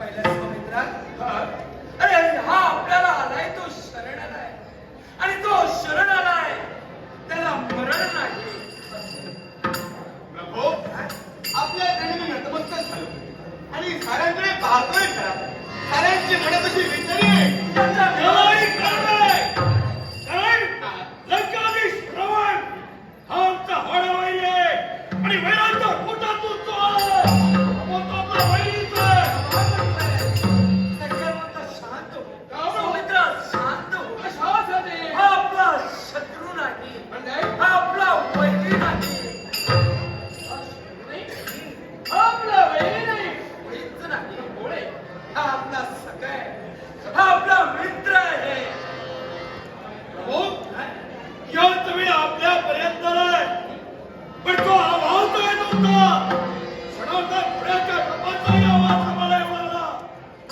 पहिल्या अरे हा आपल्याला आलाय तो शरण आलाय आणि तो शरण आलाय त्याला मरण नाही. प्रभो आपल्या आचरणी मी नतमस्तक झालो. आणि साऱ्यांकडे पाहतोय खरा. साऱ्यांची मनं अशी विचारी आहे. मित्र आहे प्रभू, याच वेळी आपल्यापर्यंत पण तो आवाज येत नव्हता. क्षणार्धात पुण्याच्या कपाचाही आवाज आम्हाला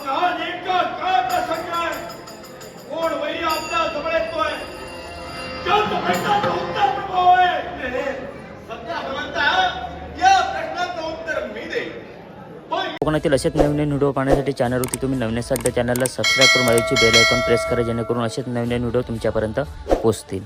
हा नेमका काय प्रसंग आहे? कोण वैरी आपल्या जवळ येतोय? जास्त प्रश्नाचं उत्तर प्रभाव आहे. कोकणातील असेच नवीन नवीन व्हिडिओ पाहण्यासाठी चॅनलवरती तुम्ही नवीन सध्या चॅनलला सबस्क्राईब करून माझ्याची बेल आयकॉन प्रेस करा जेणेकरून असेच नवीन नवीन व्हिडिओ तुमच्यापर्यंत पोचतील.